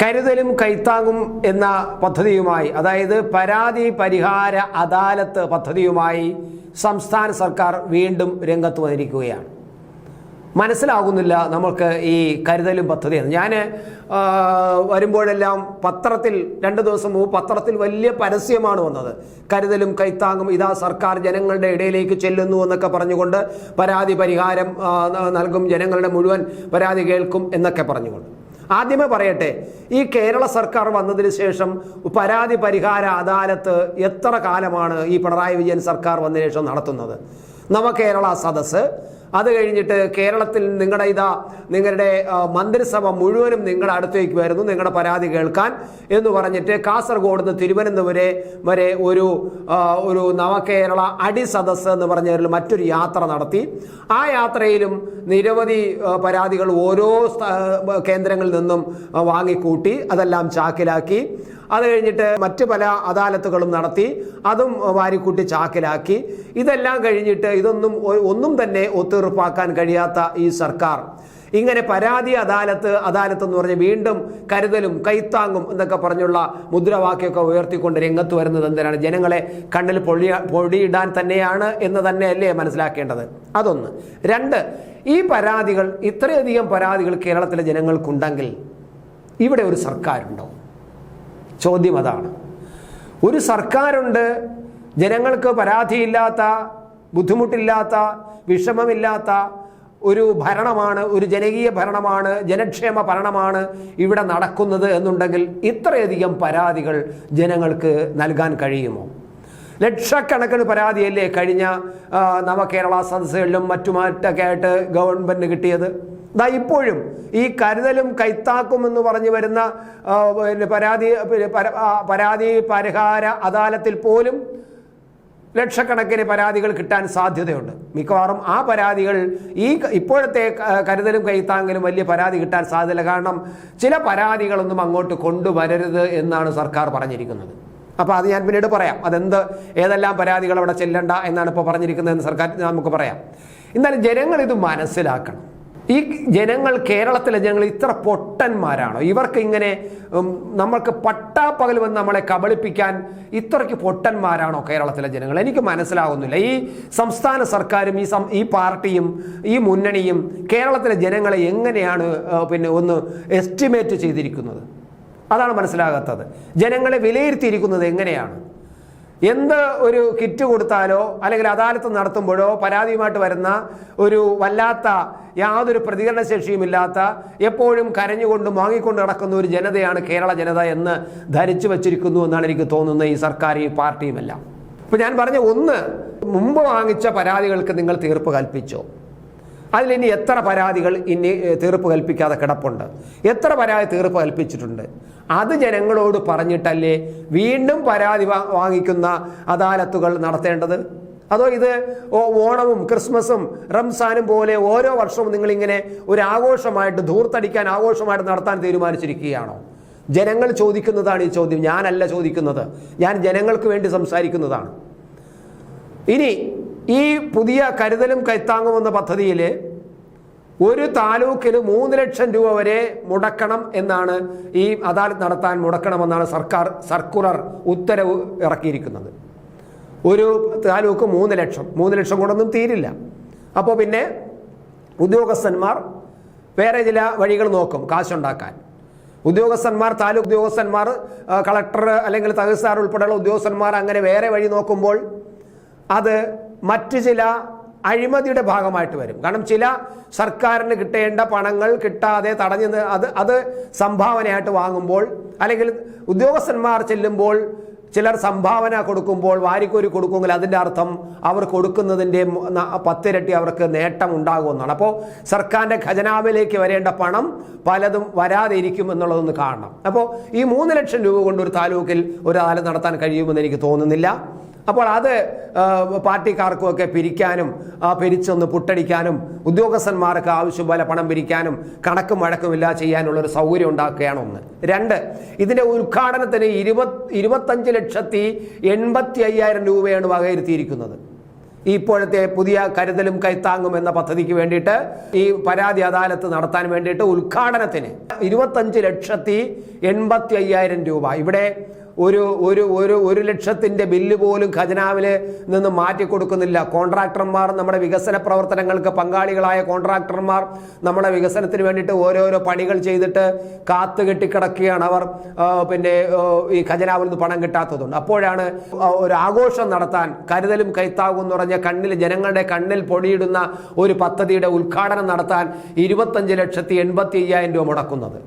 കരുതലും കൈത്താങ്ങും എന്ന പദ്ധതിയുമായി അതായത് പരാതി പരിഹാര അദാലത്ത് പദ്ധതിയുമായി സംസ്ഥാന സർക്കാർ വീണ്ടും രംഗത്ത് വന്നിരിക്കുകയാണ്. മനസ്സിലാകുന്നില്ല നമ്മൾക്ക് ഈ കരുതലും പദ്ധതിയാണ് ഞാൻ വരുമ്പോഴെല്ലാം പത്രത്തിൽ രണ്ട് ദിവസം മുമ്പ് പത്രത്തിൽ വലിയ പരസ്യമാണ് വന്നത്. കരുതലും കൈത്താങ്ങും ഇതാ സർക്കാർ ജനങ്ങളുടെ ഇടയിലേക്ക് ചെല്ലുന്നു എന്നൊക്കെ പറഞ്ഞുകൊണ്ട് പരാതി പരിഹാരം നൽകും ജനങ്ങളുടെ മുഴുവൻ പരാതി കേൾക്കും എന്നൊക്കെ പറഞ്ഞുകൊണ്ട്. ആദ്യമേ പറയട്ടെ ഈ കേരള സർക്കാർ വന്നതിന് ശേഷം പരാതി പരിഹാര അദാലത്ത് എത്ര കാലമാണ് ഈ പിണറായി വിജയൻ സർക്കാർ വന്നതിന് ശേഷം നടത്തുന്നത്? നവകേരള സദസ്സ്. അത് കഴിഞ്ഞിട്ട് കേരളത്തിൽ നിങ്ങളുടെ ഇതാ നിങ്ങളുടെ മന്ത്രിസഭ മുഴുവനും നിങ്ങളുടെ അടുത്തേക്ക് വരുന്നു. നിങ്ങളുടെ പരാതി കേൾക്കാൻ എന്ന് പറഞ്ഞിട്ട് കാസർഗോഡ് നിന്ന് തിരുവനന്തപുരം വരെ ഒരു ഒരു നവകേരള അടി സദസ്സ് എന്ന് പറഞ്ഞതിൽ മറ്റൊരു യാത്ര നടത്തി. ആ യാത്രയിലും നിരവധി പരാതികൾ ഓരോ കേന്ദ്രങ്ങളിൽ നിന്നും വാങ്ങിക്കൂട്ടി. അതെല്ലാം ചാക്കിലാക്കി. അത് കഴിഞ്ഞിട്ട് മറ്റ് പല അദാലത്തുകളും നടത്തി അതും വാരിക്കൂട്ടി ചാക്കിലാക്കി. ഇതെല്ലാം കഴിഞ്ഞിട്ട് ഇതൊന്നും ഒന്നും തന്നെ ഒത്തുറപ്പാക്കാൻ കഴിയാത്ത ഈ സർക്കാർ. ഇങ്ങനെ പരാതി അദാലത്ത് അദാലത്ത് എന്ന് പറഞ്ഞ് വീണ്ടും കരുതലും കൈത്താങ്ങും എന്നൊക്കെ പറഞ്ഞുള്ള മുദ്രാവാക്യമൊക്കെ ഉയർത്തിക്കൊണ്ട് രംഗത്ത് വരുന്നത് എന്തിനാണ്? ജനങ്ങളെ കണ്ണിൽ പൊളി പൊടിയിടാൻ തന്നെയാണ് എന്ന് തന്നെയല്ലേ മനസ്സിലാക്കേണ്ടത്? അതൊന്ന്. രണ്ട് ഈ പരാതികൾ ഇത്രയധികം പരാതികൾ കേരളത്തിലെ ജനങ്ങൾക്കുണ്ടെങ്കിൽ ഇവിടെ ഒരു സർക്കാരുണ്ടോ? ചോദ്യം അതാണ്. ഒരു സർക്കാരുണ്ട് ജനങ്ങൾക്ക് പരാതിയില്ലാത്ത ബുദ്ധിമുട്ടില്ലാത്ത വിഷമമില്ലാത്ത ഒരു ഭരണമാണ് ഒരു ജനകീയ ഭരണമാണ് ജനക്ഷേമ ഭരണമാണ് ഇവിടെ നടക്കുന്നത് എന്നുണ്ടെങ്കിൽ ഇത്രയധികം പരാതികൾ ജനങ്ങൾക്ക് നൽകാൻ കഴിയുമോ? ലക്ഷക്കണക്കിന് പരാതിയല്ലേ കഴിഞ്ഞ നവകേരള സദസ്സുകളിലും മറ്റുമാറ്റൊക്കെ ആയിട്ട് ഗവൺമെന്റ് കിട്ടിയത്? ദാ ഇപ്പോഴും ഈ കരുതലും കൈത്താക്കും എന്ന് പറഞ്ഞു വരുന്ന പരാതി പരാതി പരിഹാര അദാലത്തിൽ പോലും ലക്ഷക്കണക്കിന് പരാതികൾ കിട്ടാൻ സാധ്യതയുണ്ട്. മിക്കവാറും ആ പരാതികൾ ഈ ഇപ്പോഴത്തെ കരുതലും കൈത്താങ്ങലും വലിയ പരാതി കിട്ടാൻ സാധ്യതയില്ല. കാരണം ചില പരാതികളൊന്നും അങ്ങോട്ട് കൊണ്ടുവരരുത് എന്നാണ് സർക്കാർ പറഞ്ഞിരിക്കുന്നത്. അപ്പോൾ അത് ഞാൻ പിന്നീട് പറയാം. അതെന്ത് ഏതെല്ലാം പരാതികൾ അവിടെ ചെല്ലണ്ട എന്നാണ് ഇപ്പോൾ പറഞ്ഞിരിക്കുന്നതെന്ന് സർക്കാർ നമുക്ക് പറയാം. എന്നാലും ജനങ്ങൾ ഇത് മനസ്സിലാക്കണം. ഈ ജനങ്ങൾ കേരളത്തിലെ ജനങ്ങൾ ഇത്ര പൊട്ടന്മാരാണോ? ഇവർക്ക് ഇങ്ങനെ നമ്മൾക്ക് പട്ടാപ്പകൽ വന്ന് നമ്മളെ കബളിപ്പിക്കാൻ ഇത്രയ്ക്ക് പൊട്ടന്മാരാണോ കേരളത്തിലെ ജനങ്ങൾ? എനിക്ക് മനസ്സിലാകുന്നില്ല ഈ സംസ്ഥാന സർക്കാരും ഈ ഈ പാർട്ടിയും ഈ മുന്നണിയും കേരളത്തിലെ ജനങ്ങളെ എങ്ങനെയാണ് പിന്നെ ഒന്ന് എസ്റ്റിമേറ്റ് ചെയ്തിരിക്കുന്നത്? അതാണ് മനസ്സിലാകാത്തത്. ജനങ്ങളെ വിലയിരുത്തിയിരിക്കുന്നത് എങ്ങനെയാണ്? എന്ത് ഒരു കിറ്റ് കൊടുത്താലോ അല്ലെങ്കിൽ അദാലത്ത് നടത്തുമ്പോഴോ പരാതിയുമായിട്ട് വരുന്ന ഒരു വല്ലാത്ത യാതൊരു പ്രതികരണ ശേഷിയുമില്ലാത്ത എപ്പോഴും കരഞ്ഞുകൊണ്ടും വാങ്ങിക്കൊണ്ട് നടക്കുന്ന ഒരു ജനതയാണ് കേരള ജനത എന്ന് ധരിച്ചു വച്ചിരിക്കുന്നു എന്നാണ് എനിക്ക് തോന്നുന്നത് ഈ സർക്കാർ ഈ പാർട്ടിയുമെല്ലാം. ഇപ്പൊ ഞാൻ പറഞ്ഞ ഒന്ന് മുമ്പ് വാങ്ങിച്ച പരാതികൾക്ക് നിങ്ങൾ തീർപ്പ് കൽപ്പിച്ചോ? അതിലിനി എത്ര പരാതികൾ ഇനി തീർപ്പ് കൽപ്പിക്കാതെ കിടപ്പുണ്ട്? എത്ര പരാതി തീർപ്പ് കൽപ്പിച്ചിട്ടുണ്ട്? അത് ജനങ്ങളോട് പറഞ്ഞിട്ടല്ലേ വീണ്ടും പരാതി വാങ്ങിക്കുന്ന അദാലത്തുകൾ നടത്തേണ്ടത്? അതോ ഇത് ഓണവും ക്രിസ്മസും റംസാനും പോലെ ഓരോ വർഷവും നിങ്ങളിങ്ങനെ ഒരു ആഘോഷമായിട്ട് ധൂർത്തടിക്കാൻ ആഘോഷമായിട്ട് നടത്താൻ തീരുമാനിച്ചിരിക്കുകയാണോ? ജനങ്ങൾ ചോദിക്കുന്നതാണ് ഈ ചോദ്യം. ഞാനല്ല ചോദിക്കുന്നത്. ഞാൻ ജനങ്ങൾക്ക് വേണ്ടി സംസാരിക്കുന്നതാണ്. ഇനി ഈ പുതിയ കരുതലും കൈത്താങ്ങും എന്ന പദ്ധതിയിൽ ഒരു താലൂക്കിൽ മൂന്ന് ലക്ഷം രൂപ വരെ മുടക്കണം എന്നാണ് ഈ അദാലത്ത് നടത്താൻ മുടക്കണമെന്നാണ് സർക്കാർ സർക്കുലർ ഉത്തരവ് ഇറക്കിയിരിക്കുന്നത്. ഒരു താലൂക്ക് മൂന്ന് ലക്ഷം. മൂന്ന് ലക്ഷം കൊണ്ടൊന്നും തീരില്ല. അപ്പോൾ പിന്നെ ഉദ്യോഗസ്ഥന്മാർ വേറെ ചില വഴികൾ നോക്കും കാശുണ്ടാക്കാൻ. ഉദ്യോഗസ്ഥന്മാർ താലൂക്ക് ഉദ്യോഗസ്ഥന്മാർ കളക്ടർ അല്ലെങ്കിൽ തഹസിൽദാർ ഉൾപ്പെടെയുള്ള ഉദ്യോഗസ്ഥന്മാർ അങ്ങനെ വേറെ വഴി നോക്കുമ്പോൾ അത് മറ്റു ചില അഴിമതിയുടെ ഭാഗമായിട്ട് വരും. കാരണം ചില സർക്കാരിന് കിട്ടേണ്ട പണങ്ങൾ കിട്ടാതെ തടഞ്ഞു അത് അത് സംഭാവനയായിട്ട് വാങ്ങുമ്പോൾ അല്ലെങ്കിൽ ഉദ്യോഗസ്ഥന്മാർ ചെല്ലുമ്പോൾ ചിലർ സംഭാവന കൊടുക്കുമ്പോൾ വാരിക്കോരി കൊടുക്കുമെങ്കിൽ അതിന്റെ അർത്ഥം അവർ കൊടുക്കുന്നതിന്റെ പത്തിരട്ടി അവർക്ക് നേട്ടം ഉണ്ടാകുമെന്നാണ്. അപ്പോൾ സർക്കാരിന്റെ ഖജനാവിലേക്ക് വരേണ്ട പണം പലതും വരാതെ ഇരിക്കും എന്നുള്ളതൊന്ന് കാണണം. അപ്പോൾ ഈ മൂന്ന് ലക്ഷം രൂപ കൊണ്ട് ഒരു താലൂക്കിൽ ഒരു ആലം നടത്താൻ കഴിയുമെന്ന് എനിക്ക് തോന്നുന്നില്ല. അപ്പോൾ അത് പാർട്ടിക്കാർക്കുമൊക്കെ പിരിക്കാനും പിരിച്ചൊന്ന് പുട്ടടിക്കാനും ഉദ്യോഗസ്ഥന്മാർക്ക് ആവശ്യം പോലെ പണം പിരിക്കാനും കണക്കും വഴക്കുമില്ല ചെയ്യാനുള്ള ഒരു സൗകര്യം ഉണ്ടാക്കുകയാണ് ഒന്ന്. രണ്ട് ഇതിന്റെ ഉദ്ഘാടനത്തിന് ഇരുപത് ഇരുപത്തഞ്ച് ലക്ഷത്തി എൺപത്തി അയ്യായിരം രൂപയാണ് വകയിരുത്തിയിരിക്കുന്നത്. ഇപ്പോഴത്തെ പുതിയ കരുതലും കൈത്താങ്ങും എന്ന പദ്ധതിക്ക് വേണ്ടിയിട്ട് ഈ പരാതി അദാലത്ത് നടത്താൻ വേണ്ടിയിട്ട് ഉദ്ഘാടനത്തിന് ഇരുപത്തഞ്ച് ലക്ഷത്തി എൺപത്തി അയ്യായിരം രൂപ. ഇവിടെ ഒരു ഒരു ഒരു ഒരു ലക്ഷത്തിന്റെ ബില്ല് പോലും ഖജനാവിൽ നിന്ന് മാറ്റി കൊടുക്കുന്നില്ല കോൺട്രാക്ടർമാർ നമ്മുടെ വികസന പ്രവർത്തനങ്ങൾക്ക് പങ്കാളികളായ കോൺട്രാക്ടർമാർ നമ്മുടെ വികസനത്തിന് വേണ്ടിയിട്ട് ഓരോരോ പണികൾ ചെയ്തിട്ട് കാത്തു കെട്ടിക്കിടക്കുകയാണ് അവർ. പിന്നെ ഈ ഖജനാവിൽ നിന്ന് പണം കിട്ടാത്തതുകൊണ്ട്. അപ്പോഴാണ് ഒരു ആഘോഷം നടത്താൻ കരുതലും കൈത്താവും എന്ന് പറഞ്ഞ കണ്ണിൽ ജനങ്ങളുടെ കണ്ണിൽ പൊടിയിടുന്ന ഒരു പദ്ധതിയുടെ ഉദ്ഘാടനം നടത്താൻ ഇരുപത്തഞ്ച് ലക്ഷത്തി എൺപത്തി അയ്യായിരം രൂപ മുടക്കുന്നത്.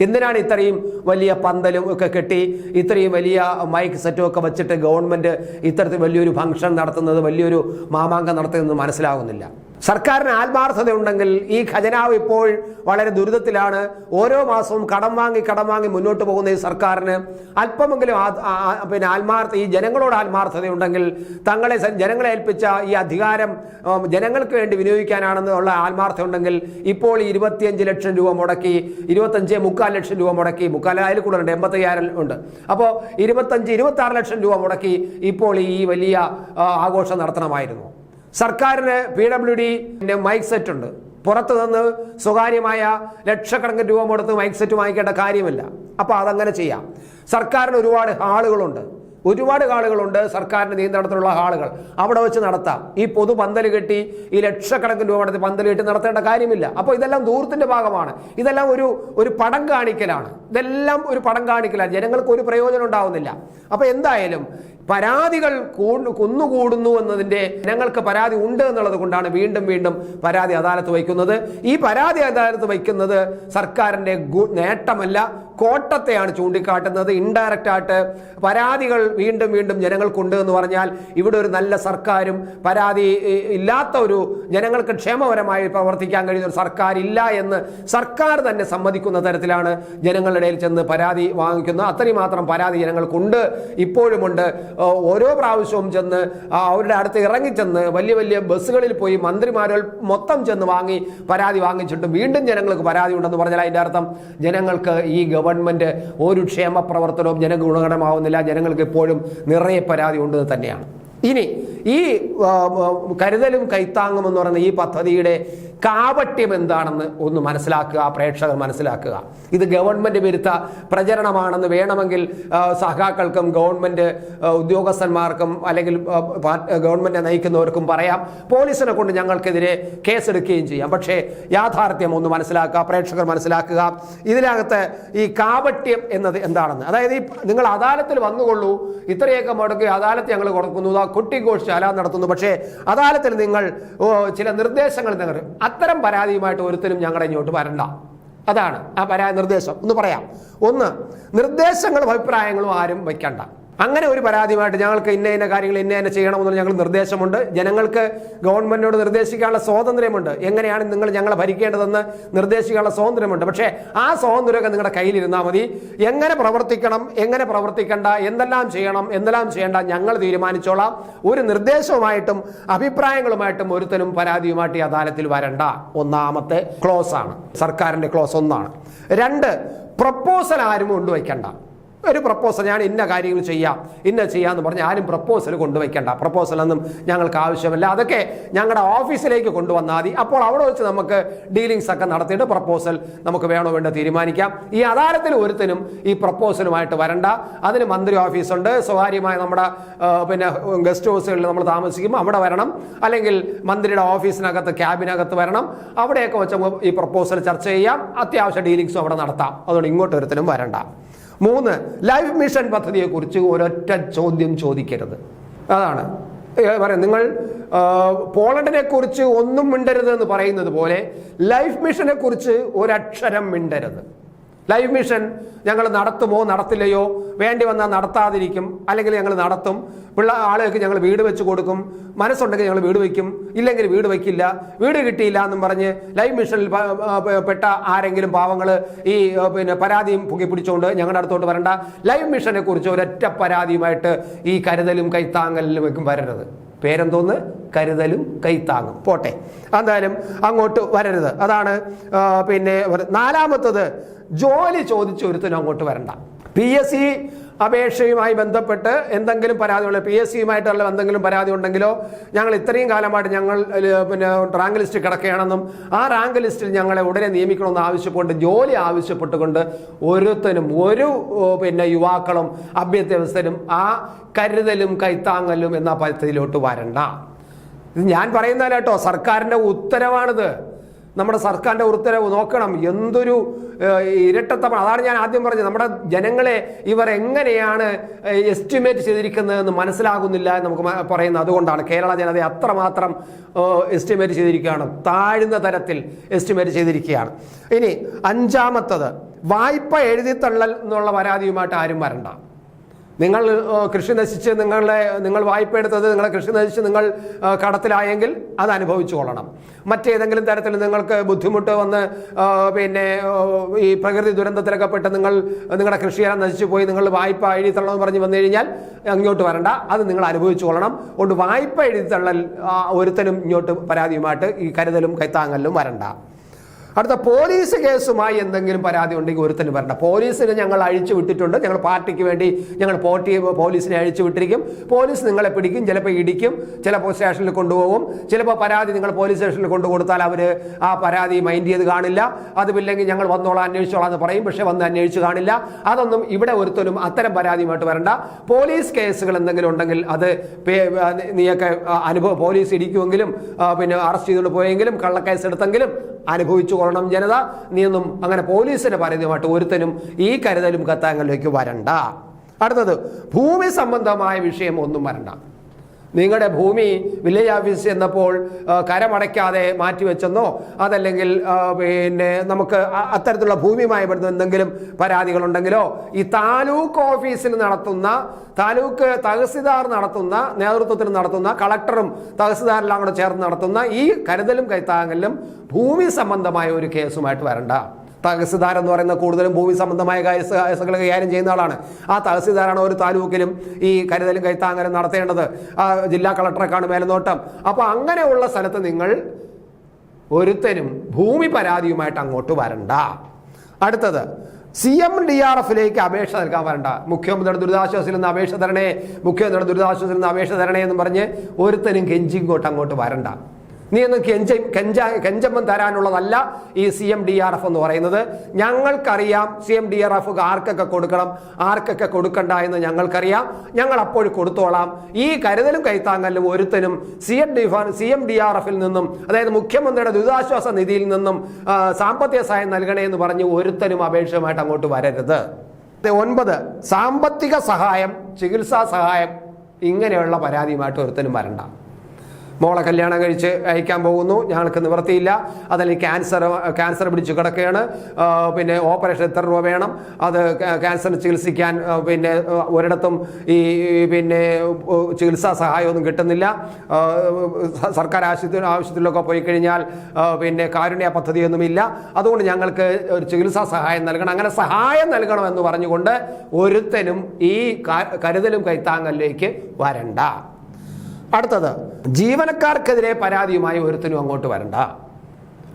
എന്തിനാണ് ഇത്രയും വലിയ പന്തലും ഒക്കെ കെട്ടി ഇത്രയും വലിയ മൈക്ക് സെറ്റും ഒക്കെ വെച്ചിട്ട് ഗവൺമെന്റ് ഇത്തരത്തിൽ വലിയൊരു ഫംഗ്ഷൻ നടത്തുന്നത് വലിയൊരു മാമാങ്കം നടത്തുന്നത് മനസ്സിലാകുന്നില്ല സർക്കാരിന് ആത്മാർത്ഥതയുണ്ടെങ്കിൽ ഈ ഖജനാവ് ഇപ്പോൾ വളരെ ദുരിതത്തിലാണ്. ഓരോ മാസവും കടം വാങ്ങി കടം വാങ്ങി മുന്നോട്ട് പോകുന്ന ഈ സർക്കാരിന് അല്പമെങ്കിലും പിന്നെ ആത്മാർത്ഥ ഈ ജനങ്ങളോട് ആത്മാർത്ഥതയുണ്ടെങ്കിൽ തങ്ങളെ ജനങ്ങളെ ഏൽപ്പിച്ച ഈ അധികാരം ജനങ്ങൾക്ക് വേണ്ടി വിനിയോഗിക്കാനാണെന്ന് ഉള്ള ആത്മാർത്ഥ ഉണ്ടെങ്കിൽ ഇപ്പോൾ ഈ ഇരുപത്തിയഞ്ച് ലക്ഷം രൂപ മുടക്കി ഇരുപത്തഞ്ച് മുക്കാൽ ലക്ഷം രൂപ മുടക്കി മുക്കാൽ അതിൽ ഉണ്ട് എൺപത്തയ്യായിരം ഉണ്ട്. അപ്പോൾ ഇരുപത്തഞ്ച് ഇരുപത്തി ആറ് ലക്ഷം രൂപ മുടക്കി ഇപ്പോൾ ഈ വലിയ ആഘോഷം നടത്തണമായിരുന്നു. സർക്കാരിന് P W D mic set ഉണ്ട്. പുറത്തു നിന്ന് സ്വകാര്യമായ ലക്ഷക്കണക്കിന് രൂപ കൊടുത്ത് മൈക്ക് സെറ്റ് വാങ്ങിക്കേണ്ട കാര്യമില്ല. അപ്പോൾ അതങ്ങനെ ചെയ്യാം. സർക്കാരിന് ഒരുപാട് ഹാളുകളുണ്ട് ഒരുപാട് ഹാളുകളുണ്ട് സർക്കാരിന്റെ നിയന്ത്രണത്തിലുള്ള ഹാളുകൾ അവിടെ വെച്ച് നടത്താം. ഈ പൊതു പന്തൽ കെട്ടി ഈ ലക്ഷക്കണക്കിന് രൂപ നടത്തി പന്തൽ കെട്ടി നടത്തേണ്ട കാര്യമില്ല. അപ്പോൾ ഇതെല്ലാം ദൂരത്തിന്റെ ഭാഗമാണ്. ഇതെല്ലാം ഒരു ഒരു പടം കാണിക്കലാണ്. ഇതെല്ലാം ഒരു പടം കാണിക്കലാണ്. ജനങ്ങൾക്ക് ഒരു പ്രയോജനം ഉണ്ടാവുന്നില്ല. അപ്പോൾ എന്തായാലും പരാതികൾ കൂടു കുന്നുകൂടുന്നു എന്നതിന്റെ ജനങ്ങൾക്ക് പരാതി ഉണ്ട് എന്നുള്ളത് കൊണ്ടാണ് വീണ്ടും വീണ്ടും പരാതി അദാലത്ത് വയ്ക്കുന്നത്. ഈ പരാതി അദാലത്ത് വയ്ക്കുന്നത് സർക്കാരിന്റെ നേട്ടമല്ല കോട്ടത്തെയാണ് ചൂണ്ടിക്കാട്ടുന്നത്. ഇൻഡയറക്റ്റ് ആയിട്ട് പരാതികൾ വീണ്ടും വീണ്ടും ജനങ്ങൾക്കുണ്ട് എന്ന് പറഞ്ഞാൽ ഇവിടെ ഒരു നല്ല സർക്കാരും പരാതി ഇല്ലാത്ത ഒരു ജനങ്ങൾക്ക് ക്ഷേമപരമായി പ്രവർത്തിക്കാൻ കഴിയുന്ന ഒരു സർക്കാർ ഇല്ല എന്ന് സർക്കാർ തന്നെ സമ്മതിക്കുന്ന തരത്തിലാണ് ജനങ്ങളുടെ ഇടയിൽ ചെന്ന് പരാതി വാങ്ങിക്കുന്നത്. അത്രയും മാത്രം പരാതി ജനങ്ങൾക്കുണ്ട് ഇപ്പോഴുമുണ്ട്. ഓരോ പ്രാവശ്യവും ചെന്ന് അവരുടെ അടുത്ത് ഇറങ്ങിച്ചെന്ന് വലിയ വലിയ ബസ്സുകളിൽ പോയി മന്ത്രിമാരുകൾ മൊത്തം ചെന്ന് വാങ്ങി പരാതി വാങ്ങിച്ചിട്ടും വീണ്ടും ജനങ്ങൾക്ക് പരാതി ഉണ്ടെന്ന് പറഞ്ഞാൽ അതിന്റെ അർത്ഥം ജനങ്ങൾക്ക് ഈ ഗവൺമെന്റ് ഒരു ക്ഷേമ പ്രവർത്തനവും ജനങ്ങൾക്ക് ഗുണകരമാവുന്നില്ല. ജനങ്ങൾക്ക് ഇപ്പോഴും നിറയെ പരാതി ഉണ്ടെന്ന് തന്നെയാണ്. ഇനി ഈ കരുതലും കൈത്താങ്ങും എന്ന് പറയുന്ന ഈ പദ്ധതിയുടെ കാപട്യം എന്താണെന്ന് ഒന്ന് മനസ്സിലാക്കുക പ്രേക്ഷകർ മനസ്സിലാക്കുക. ഇത് ഗവൺമെന്റ് വിരുദ്ധ പ്രചരണമാണെന്ന് വേണമെങ്കിൽ സഹാക്കൾക്കും ഗവൺമെന്റ് ഉദ്യോഗസ്ഥന്മാർക്കും അല്ലെങ്കിൽ ഗവൺമെന്റിനെ നയിക്കുന്നവർക്കും പറയാം. പോലീസിനെ കൊണ്ട് ഞങ്ങൾക്കെതിരെ കേസെടുക്കുകയും ചെയ്യാം. പക്ഷേ യാഥാർത്ഥ്യം ഒന്ന് മനസ്സിലാക്കുക പ്രേക്ഷകർ മനസ്സിലാക്കുക. ഇതിനകത്ത് ഈ കാപട്യം എന്നത് എന്താണെന്ന്. അതായത് ഈ നിങ്ങൾ അദാലത്തിൽ വന്നുകൊള്ളൂ ഇത്രയൊക്കെ മുടക്കി അദാലത്ത് ഞങ്ങൾ കൊടുക്കുന്നു. കുട്ടിഘോഷ് ചാല നടത്തുന്നു. പക്ഷേ അദാലത്തിൽ നിങ്ങൾ ചില നിർദ്ദേശങ്ങൾ നിങ്ങൾ അത്തരം പരാതിയുമായിട്ട് ഒരുത്തരും ഞങ്ങളുടെ ഇങ്ങോട്ട് വരണ്ട. അതാണ് ആ പരാതി നിർദ്ദേശം. ഒന്ന് പറയാം. ഒന്ന് നിർദ്ദേശങ്ങളും അഭിപ്രായങ്ങളും ആരും വയ്ക്കണ്ട. അങ്ങനെ ഒരു പരാതിയുമായിട്ട് ഞങ്ങൾക്ക് ഇന്ന ഇന്ന കാര്യങ്ങൾ ഇന്ന ഇന്ന ചെയ്യണമെന്നുള്ള ഞങ്ങൾ നിർദ്ദേശമുണ്ട്. ജനങ്ങൾക്ക് ഗവൺമെന്റിനോട് നിർദ്ദേശിക്കാനുള്ള സ്വാതന്ത്ര്യമുണ്ട്. എങ്ങനെയാണ് നിങ്ങൾ ഞങ്ങളെ ഭരിക്കേണ്ടതെന്ന് നിർദ്ദേശിക്കാനുള്ള സ്വാതന്ത്ര്യമുണ്ട്. പക്ഷേ ആ സ്വാതന്ത്ര്യമൊക്കെ നിങ്ങളുടെ കയ്യിലിരുന്നാൽ മതി. എങ്ങനെ പ്രവർത്തിക്കണം എങ്ങനെ പ്രവർത്തിക്കണ്ട എന്തെല്ലാം ചെയ്യണം എന്തെല്ലാം ചെയ്യേണ്ട ഞങ്ങൾ തീരുമാനിച്ചോളാം. ഒരു നിർദ്ദേശവുമായിട്ടും അഭിപ്രായങ്ങളുമായിട്ടും ഒരുത്തനും പരാതിയുമായിട്ട് ഈ അദാലത്തിൽ വരണ്ട. ഒന്നാമത്തെ ക്ലോസ് ആണ്. സർക്കാരിന്റെ ക്ലോസ് ഒന്നാണ്. രണ്ട് പ്രപ്പോസൽ ആരും കൊണ്ടുവയ്ക്കണ്ട. ഒരു പ്രപ്പോസൽ ഞാൻ ഇന്ന കാര്യങ്ങൾ ചെയ്യാം ഇന്ന ചെയ്യാന്ന് പറഞ്ഞ് ആരും പ്രപ്പോസൽ കൊണ്ടുവയ്ക്കേണ്ട. പ്രപ്പോസലൊന്നും ഞങ്ങൾക്ക് ആവശ്യമില്ല. അതൊക്കെ ഞങ്ങളുടെ ഓഫീസിലേക്ക് കൊണ്ടുവന്നാൽ മതി. അപ്പോൾ അവിടെ വെച്ച് നമുക്ക് ഡീലിങ്സ് ഒക്കെ നടത്തിയിട്ട് പ്രപ്പോസൽ നമുക്ക് വേണോ വേണ്ട തീരുമാനിക്കാം. ഈ അദാലത്തിൽ ഒരുത്തനും ഈ പ്രപ്പോസലുമായിട്ട് വരണ്ട. അതിന് മന്ത്രി ഓഫീസുണ്ട് സ്വകാര്യമായ നമ്മുടെ പിന്നെ ഗസ്റ്റ് ഹൗസുകളിൽ നമ്മൾ താമസിക്കുമ്പോൾ അവിടെ വരണം. അല്ലെങ്കിൽ മന്ത്രിയുടെ ഓഫീസിനകത്ത് ക്യാബിനകത്ത് വരണം. അവിടെയൊക്കെ വെച്ച് ഈ പ്രപ്പോസൽ ചർച്ച ചെയ്യാം. അത്യാവശ്യ ഡീലിങ്സും അവിടെ നടത്താം. അതുകൊണ്ട് ഇങ്ങോട്ട് ഒരുത്തനും വരണ്ട. മൂന്ന് ലൈഫ് മിഷൻ പദ്ധതിയെക്കുറിച്ച് ഒരൊറ്റ ചോദ്യം ചോദിക്കരുത്. അതാണ്. പറയാം നിങ്ങൾ പോളണ്ടിനെ കുറിച്ച് ഒന്നും മിണ്ടരുത് എന്ന് പറയുന്നത് പോലെ ലൈഫ് മിഷനെ കുറിച്ച് ഒരക്ഷരം മിണ്ടരുത്. ലൈഫ് മിഷൻ ഞങ്ങൾ നടത്തുമോ നടത്തില്ലയോ? വേണ്ടി വന്നാൽ നടത്താതിരിക്കും. അല്ലെങ്കിൽ ഞങ്ങൾ നടത്തും. പിള്ള ആളുകൾക്ക് ഞങ്ങൾ വീട് വെച്ച് കൊടുക്കും. മനസ്സുണ്ടെങ്കിൽ ഞങ്ങൾ വീട് വയ്ക്കും ഇല്ലെങ്കിൽ വീട് വയ്ക്കില്ല വീട് കിട്ടിയില്ല എന്നും പറഞ്ഞ് ലൈവ് മിഷനിൽ പെട്ട ആരെങ്കിലും പാവങ്ങൾ ഈ പിന്നെ പരാതിയും പുകി പിടിച്ചുകൊണ്ട് ഞങ്ങളുടെ അടുത്തോട്ട് വരണ്ട. ലൈവ് മിഷനെ കുറിച്ച് ഒരൊറ്റ പരാതിയുമായിട്ട് ഈ കരുതലും കൈത്താങ്ങലിലും വെക്കും വരരുത്. പേരെന്തോന്ന്? കരുതലും കൈത്താങ്ങും. പോട്ടെ. എന്തായാലും അങ്ങോട്ട് വരരുത്. അതാണ് പിന്നെ നാലാമത്തത്. ജോലി ചോദിച്ച് ഒരുത്തിനും അങ്ങോട്ട് വരണ്ട. പി എസ് സി അപേക്ഷയുമായി ബന്ധപ്പെട്ട് എന്തെങ്കിലും പരാതി ഉള്ള പി എസ് സിയുമായിട്ടുള്ള എന്തെങ്കിലും പരാതി ഉണ്ടെങ്കിലോ ഞങ്ങൾ ഇത്രയും കാലമായിട്ട് ഞങ്ങൾ പിന്നെ റാങ്ക് ലിസ്റ്റ് കിടക്കുകയാണെന്നും ആ റാങ്ക് ലിസ്റ്റിൽ ഞങ്ങളെ ഉടനെ നിയമിക്കണമെന്ന് ആവശ്യപ്പെട്ട് ജോലി ആവശ്യപ്പെട്ടുകൊണ്ട് ഓരോരുത്തരും ഒരു പിന്നെ യുവാക്കളും അഭ്യർത്ഥ്യവസ്ഥരും ആ കരുതലും കൈത്താങ്ങലും എന്ന പദ്ധതിയിലോട്ട് വരണ്ട. ഇത് ഞാൻ പറയുന്നതല്ല സർക്കാരിന്റെ ഉത്തരവാണിത്. നമ്മുടെ സർക്കാരിന്റെ ഉത്തരവ് നോക്കണം. എന്തൊരു ഇരട്ടത്തവണ അതാണ് ഞാൻ ആദ്യം പറഞ്ഞത്. നമ്മുടെ ജനങ്ങളെ ഇവർ എങ്ങനെയാണ് എസ്റ്റിമേറ്റ് ചെയ്തിരിക്കുന്നതെന്ന് മനസ്സിലാകുന്നില്ല എന്ന് നമുക്ക് പറയുന്നത് അതുകൊണ്ടാണ്. കേരള ജനതയെ അത്രമാത്രം എസ്റ്റിമേറ്റ് ചെയ്തിരിക്കുകയാണ്. താഴ്ന്ന തരത്തിൽ എസ്റ്റിമേറ്റ് ചെയ്തിരിക്കുകയാണ്. ഇനി അഞ്ചാമത്തത്. വായ്പ എഴുതിത്തള്ളൽ എന്നുള്ള പരാതിയുമായിട്ട് ആരും വരണ്ട. നിങ്ങൾ കൃഷി നശിച്ച് നിങ്ങളുടെ നിങ്ങൾ വായ്പ എടുത്തത് നിങ്ങളെ കൃഷി നശിച്ച് നിങ്ങൾ കടത്തിലായെങ്കിൽ അത് അനുഭവിച്ചു കൊള്ളണം മറ്റേതെങ്കിലും തരത്തിൽ നിങ്ങൾക്ക് ബുദ്ധിമുട്ട് വന്ന് പിന്നെ ഈ പ്രകൃതി ദുരന്തത്തിലൊക്കെ പെട്ട് നിങ്ങൾ നിങ്ങളുടെ കൃഷിയെല്ലാം നശിച്ചു പോയി നിങ്ങൾ വായ്പ എഴുതിത്തള്ളെന്ന് പറഞ്ഞ് വന്നു കഴിഞ്ഞാൽ അങ്ങോട്ട് വരണ്ട. അത് നിങ്ങൾ അനുഭവിച്ചു കൊള്ളണം അതുകൊണ്ട് വായ്പ എഴുതിത്തള്ളൽ ഒരുത്തനും ഇങ്ങോട്ട് പരാതിയുമായിട്ട് ഈ കരുതലും കൈത്താങ്ങലും വരണ്ട. അടുത്ത പോലീസ് കേസുമായി എന്തെങ്കിലും പരാതി ഉണ്ടെങ്കിൽ ഒരുത്തന് വരണ്ട. പോലീസിനെ ഞങ്ങൾ അഴിച്ചു വിട്ടിട്ടുണ്ട്. ഞങ്ങൾ പാർട്ടിക്ക് വേണ്ടി ഞങ്ങൾ പോട്ടി പോലീസിനെ അഴിച്ചു വിട്ടിരിക്കും. പോലീസ് നിങ്ങളെ പിടിക്കും ചിലപ്പോൾ ഇടിക്കും ചിലപ്പോൾ സ്റ്റേഷനിൽ കൊണ്ടുപോകും. ചിലപ്പോൾ പരാതി നിങ്ങൾ പോലീസ് സ്റ്റേഷനിൽ കൊണ്ടു കൊടുത്താൽ അവർ ആ പരാതി മൈൻഡ് ചെയ്ത് കാണില്ല. അതുമില്ലെങ്കിൽ ഞങ്ങൾ വന്നോളാം അന്വേഷിച്ചോളാം എന്ന് പറയും. പക്ഷേ വന്ന് അന്വേഷിച്ച് കാണില്ല. അതൊന്നും ഇവിടെ ഒരുത്തരും അത്തരം പരാതിയുമായിട്ട് വരണ്ട. പോലീസ് കേസുകൾ എന്തെങ്കിലും ഉണ്ടെങ്കിൽ അത് നീയൊക്കെ അനുഭവം പോലീസ് ഇടിക്കുമെങ്കിലും പിന്നെ അറസ്റ്റ് ചെയ്തുകൊണ്ട് പോയെങ്കിലും കള്ളക്കേസ് എടുത്തെങ്കിലും അനുഭവിച്ചു കൊള്ളണം ജനത. നീയൊന്നും അങ്ങനെ പോലീസിന്റെ പരാതിയുമായിട്ട് ഒരുത്തനും ഈ കരുതലും കത്താങ്കലിലേക്ക് വരണ്ട. അടുത്തത് ഭൂമി സംബന്ധമായ വിഷയം ഒന്നും വരണ്ട. നിങ്ങളുടെ ഭൂമി വില്ലേജ് ഓഫീസ് ചെന്നപ്പോൾ കരമടയ്ക്കാതെ മാറ്റിവെച്ചെന്നോ അതല്ലെങ്കിൽ പിന്നെ നമുക്ക് അത്തരത്തിലുള്ള ഭൂമിയുമായി ബന്ധം എന്തെങ്കിലും പരാതികളുണ്ടെങ്കിലോ ഈ താലൂക്ക് ഓഫീസിൽ നടത്തുന്ന താലൂക്ക് തഹസിൽദാർ നടത്തുന്ന നേതൃത്വത്തിൽ നടത്തുന്ന കളക്ടറും തഹസിൽദാരെല്ലാം കൂടെ ചേർന്ന് നടത്തുന്ന ഈ കരുതലും കൈത്താങ്ങലിലും ഭൂമി സംബന്ധമായ ഒരു കേസുമായിട്ട് വരണ്ട. തഹസിൽദാർ എന്ന് പറയുന്ന കൂടുതലും ഭൂമി സംബന്ധമായ കേസ് കേസുകൾ കൈകാര്യം ചെയ്യുന്ന ആളാണ്. ആ തഹസിദാരാണ് ഒരു താലൂക്കിലും ഈ കരുതലും കൈത്താങ്ങലും നടത്തേണ്ടത്. ജില്ലാ കളക്ടറെക്കാണ് മേൽനോട്ടം. അപ്പോൾ അങ്ങനെയുള്ള സ്ഥലത്ത് നിങ്ങൾ ഒരുത്തനും ഭൂമി പരാതിയുമായിട്ട് അങ്ങോട്ട് വരണ്ട. അടുത്തത് സി എം ഡി ആർ എഫിലേക്ക് അപേക്ഷ നൽകാൻ വരണ്ട. മുഖ്യമന്ത്രിയുടെ ദുരിതാശ്വാസത്തിൽ നിന്ന് അപേക്ഷ തരണേ മുഖ്യമന്ത്രിയുടെ ദുരിതാശ്വാസത്തിൽ നിന്ന് അപേക്ഷ തരണേ എന്ന് പറഞ്ഞ് ഒരുത്തനും കെഞ്ചിങ്ങോട്ട് അങ്ങോട്ട് വരണ്ട. നീ ഒന്നും കെഞ്ച കെഞ്ച കെഞ്ചമ്മം തരാനുള്ളതല്ല ഈ C M D R F എന്ന് പറയുന്നത്. ഞങ്ങൾക്കറിയാം C M D R F ആർക്കൊക്കെ കൊടുക്കണം ആർക്കൊക്കെ കൊടുക്കണ്ട എന്ന് ഞങ്ങൾക്കറിയാം. ഞങ്ങൾ അപ്പോൾ കൊടുത്തോളാം. ഈ കരുതലും കൈത്താങ്ങലും ഒരുത്തനും C M D C M D R എഫിൽ നിന്നും അതായത് മുഖ്യമന്ത്രിയുടെ ദുരിതാശ്വാസ നിധിയിൽ നിന്നും സാമ്പത്തിക സഹായം നൽകണേ എന്ന് പറഞ്ഞ് ഒരുത്തനും അപേക്ഷയുമായിട്ട് അങ്ങോട്ട് വരരുത്. ഒൻപത് സാമ്പത്തിക സഹായം ചികിത്സാ സഹായം ഇങ്ങനെയുള്ള പരാതിയുമായിട്ട് ഒരുത്തനും വരണ്ട. മോളെ കല്യാണം കഴിച്ച് അയക്കാൻ പോകുന്നു. ഞങ്ങൾക്ക് നിവൃത്തിയില്ല. അതല്ലെങ്കിൽ ക്യാൻസർ ക്യാൻസർ പിടിച്ച് കിടക്കുകയാണ്. പിന്നെ ഓപ്പറേഷൻ എത്ര രൂപ വേണം? അത് ക്യാൻസർ ചികിത്സിക്കാൻ പിന്നെ ഒരിടത്തും ഈ പിന്നെ ചികിത്സാ സഹായമൊന്നും കിട്ടുന്നില്ല. സർക്കാർ ആശുപത്രി ആവശ്യത്തിലൊക്കെ പോയി കഴിഞ്ഞാൽ പിന്നെ കാരുണ്യ പദ്ധതിയൊന്നുമില്ല. അതുകൊണ്ട് ഞങ്ങൾക്ക് ഒരു ചികിത്സാ സഹായം നൽകണം. അങ്ങനെ സഹായം നൽകണം എന്ന് പറഞ്ഞുകൊണ്ട് ഒരുത്തനും ഈ കരുതലും കൈത്താങ്ങലിലേക്ക് വരണ്ട. അടുത്തത് ജീവനക്കാർക്കെതിരെ പരാതിയുമായി ഒരുത്തനും അങ്ങോട്ട് വരണ്ട.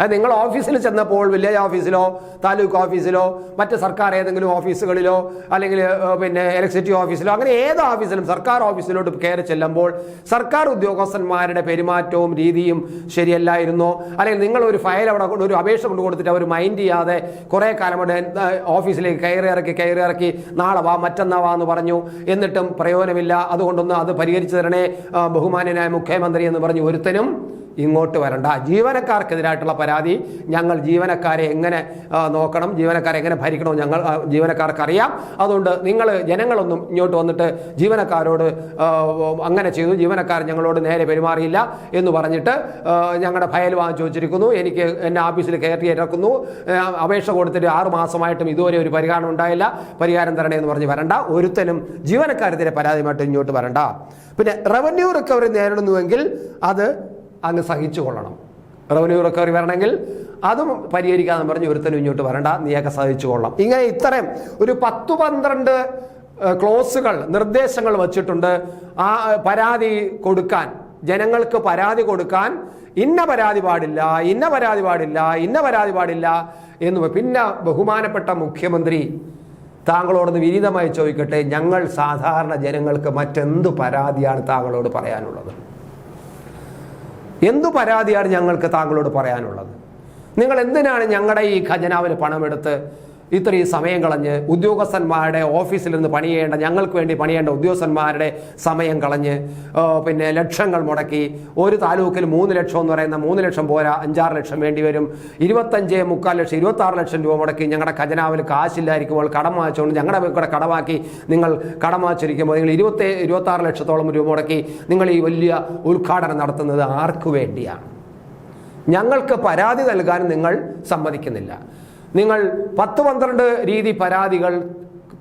അത് നിങ്ങൾ ഓഫീസിൽ ചെന്നപ്പോൾ വില്ലേജ് ഓഫീസിലോ താലൂക്ക് ഓഫീസിലോ മറ്റ് സർക്കാർ ഏതെങ്കിലും ഓഫീസുകളിലോ അല്ലെങ്കിൽ പിന്നെ ഇലക്ട്രിസിറ്റി ഓഫീസിലോ അങ്ങനെ ഏത് ഓഫീസിലും സർക്കാർ ഓഫീസിലോട്ട് കയറി ചെല്ലുമ്പോൾ സർക്കാർ ഉദ്യോഗസ്ഥന്മാരുടെ പെരുമാറ്റവും രീതിയും ശരിയല്ലായിരുന്നോ? അല്ലെങ്കിൽ നിങ്ങൾ ഒരു ഫയൽ അവിടെ കൊണ്ട് ഒരു അപേക്ഷ കൊണ്ട് കൊടുത്തിട്ട് അവർ മൈൻഡ് ചെയ്യാതെ കുറേ കാലം കൊണ്ട് ഓഫീസിലേക്ക് കയറി ഇറക്കി കയറി ഇറക്കി നാളെ വാ മറ്റന്നാ വാ എന്ന് പറഞ്ഞു. എന്നിട്ടും പ്രയോജനമില്ല. അതുകൊണ്ടൊന്ന് അത് പരിഹരിച്ചു തരണേ ബഹുമാനനായ മുഖ്യമന്ത്രി എന്ന് പറഞ്ഞു ഒരുത്തനും ഇങ്ങോട്ട് വരണ്ട. ജീവനക്കാർക്കെതിരായിട്ടുള്ള പരാതി ഞങ്ങൾ ജീവനക്കാരെ എങ്ങനെ നോക്കണം ജീവനക്കാരെ എങ്ങനെ ഭരിക്കണം ഞങ്ങൾ ജീവനക്കാർക്കറിയാം. അതുകൊണ്ട് നിങ്ങൾ ജനങ്ങളൊന്നും ഇങ്ങോട്ട് വന്നിട്ട് ജീവനക്കാരോട് അങ്ങനെ ചെയ്തു. ജീവനക്കാർ ഞങ്ങളോട് നേരെ പെരുമാറിയില്ല എന്ന് പറഞ്ഞിട്ട് ഞങ്ങളുടെ ഫയൽ വാങ്ങിച്ചു വെച്ചിരിക്കുന്നു. എനിക്ക് എന്റെ ഓഫീസിൽ കയറ്റി ഇറക്കുന്നു അപേക്ഷ കൊടുത്തിട്ട് ആറു മാസമായിട്ടും ഇതുവരെ ഒരു പരിഹാരം ഉണ്ടായില്ല. പരിഹാരം തരണേ എന്ന് പറഞ്ഞ് വരണ്ട. ഒരുത്തനും ജീവനക്കാരെതിരെ പരാതിയുമായിട്ട് ഇങ്ങോട്ട് വരണ്ട. പിന്നെ റവന്യൂ റിക്കവറി നേരിടുന്നുവെങ്കിൽ അത് അങ്ങ് സഹിച്ചു കൊള്ളണം. റവന്യൂ റിക്കവറി വരണമെങ്കിൽ അതും പരിഹരിക്കാന്ന് പറഞ്ഞ് ഒരുത്തനും ഇങ്ങോട്ട് വരണ്ട. നീയൊക്കെ സഹിച്ചു കൊള്ളാം ഇങ്ങനെ ഇത്രയും ഒരു പത്തു പന്ത്രണ്ട് ക്ലോസുകൾ നിർദ്ദേശങ്ങൾ വച്ചിട്ടുണ്ട്. ആ പരാതി കൊടുക്കാൻ. ജനങ്ങൾക്ക് പരാതി കൊടുക്കാൻ. ഇന്ന പരാതി പാടില്ല ഇന്ന പരാതി പാടില്ല ഇന്ന പരാതി പാടില്ല എന്ന് പിന്നെ ബഹുമാനപ്പെട്ട മുഖ്യമന്ത്രി താങ്കളോടൊന്ന് വിനീതമായി ചോദിക്കട്ടെ. ഞങ്ങൾ സാധാരണ ജനങ്ങൾക്ക് മറ്റെന്ത് പരാതിയാണ് താങ്കളോട് പറയാനുള്ളത്? എന്തു പരാതിയാണ് ഞങ്ങൾക്ക് താങ്കളോട് പറയാനുള്ളത്? നിങ്ങൾ എന്തിനാണ് ഞങ്ങളുടെ ഈ ഖജനാവിൽ പണമെടുത്ത് ഇത്രയും സമയം കളഞ്ഞ് ഉദ്യോഗസ്ഥന്മാരുടെ ഓഫീസിൽ നിന്ന് പണി ചെയ്യേണ്ട ഞങ്ങൾക്ക് വേണ്ടി പണിയേണ്ട ഉദ്യോഗസ്ഥന്മാരുടെ സമയം കളഞ്ഞ് പിന്നെ ലക്ഷങ്ങൾ മുടക്കി ഒരു താലൂക്കിൽ മൂന്ന് ലക്ഷം എന്ന് പറയുന്ന മൂന്ന് ലക്ഷം പോരാ അഞ്ചാറ് ലക്ഷം വേണ്ടി വരും ഇരുപത്തഞ്ച് മുക്കാൽ ലക്ഷം ഇരുപത്തി ആറ് ലക്ഷം രൂപ മുടക്കി ഞങ്ങളുടെ ഖജനാവിൽ കാശില്ലായിരിക്കുമ്പോൾ കടം വാങ്ങിച്ചുകൊണ്ട് ഞങ്ങളുടെ കൂടെ കടമാക്കി നിങ്ങൾ കടം വാങ്ങിച്ചിരിക്കുമ്പോൾ നിങ്ങൾ ഇരുപത്തി ഇരുപത്തി ആറ് ലക്ഷത്തോളം രൂപ മുടക്കി നിങ്ങൾ ഈ വലിയ ഉദ്ഘാടനം നടത്തുന്നത് ആർക്കു വേണ്ടിയാണ് ഞങ്ങൾക്ക് പരാതി നൽകാൻ നിങ്ങൾ സമ്മതിക്കുന്നില്ല. നിങ്ങൾ പത്ത് പന്ത്രണ്ട് രീതി പരാതികൾ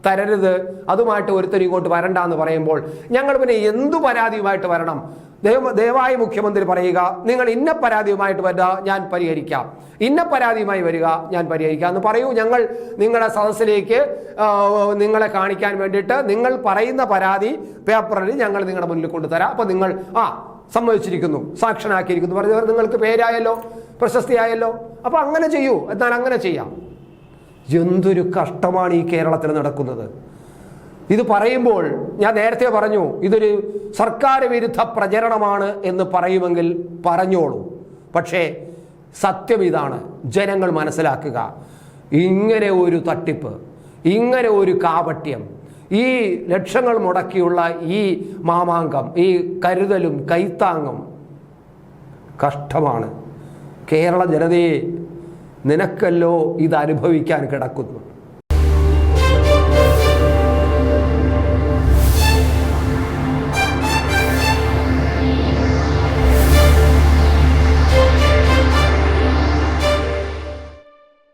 തരരുത്. അതുമായിട്ട് ഒരുത്തരും ഇങ്ങോട്ട് വരണ്ട എന്ന് പറയുമ്പോൾ ഞങ്ങൾ പിന്നെ എന്തു പരാതിയുമായിട്ട് വരണം? ദയവ ദയവായി മുഖ്യമന്ത്രി പറയുക നിങ്ങൾ ഇന്ന പരാതിയുമായിട്ട് വരിക ഞാൻ പരിഹരിക്കാം. ഇന്ന പരാതിയുമായി വരിക ഞാൻ പരിഹരിക്കാം. എന്ന് പറയൂ. ഞങ്ങൾ നിങ്ങളുടെ സദസ്സിലേക്ക് നിങ്ങളെ കാണിക്കാൻ വേണ്ടിയിട്ട് നിങ്ങൾ പറയുന്ന പരാതി പേപ്പറിൽ ഞങ്ങൾ നിങ്ങളുടെ മുന്നിൽ കൊണ്ടുതരാം. അപ്പോൾ നിങ്ങൾ ആ സമ്മതിച്ചിരിക്കുന്നു. സാക്ഷനാക്കിയിരിക്കുന്നു. പറഞ്ഞവർ നിങ്ങൾക്ക് പേരായല്ലോ? പ്രശസ്തിയായല്ലോ? അപ്പൊ അങ്ങനെ ചെയ്യൂ. എന്നാൽ അങ്ങനെ ചെയ്യാം. എന്തൊരു കഷ്ടമാണ് ഈ കേരളത്തിൽ നടക്കുന്നത്. ഇത് പറയുമ്പോൾ ഞാൻ നേരത്തെ പറഞ്ഞു ഇതൊരു സർക്കാർ വിരുദ്ധ പ്രചരണമാണ് എന്ന് പറയുമെങ്കിൽ പറഞ്ഞോളൂ. പക്ഷേ സത്യം ഇതാണ് ജനങ്ങൾ മനസ്സിലാക്കുക. ഇങ്ങനെ ഒരു തട്ടിപ്പ് ഇങ്ങനെ ഒരു കാപട്യം ഈ ലക്ഷങ്ങൾ മുടക്കിയുള്ള ഈ മാമാങ്കം ഈ കരുതലും കൈത്താങ്ങും കഷ്ടമാണ്. കേരള ജനതയെ നിനക്കല്ലോ ഇത് അനുഭവിക്കാൻ കിടക്കുന്നു.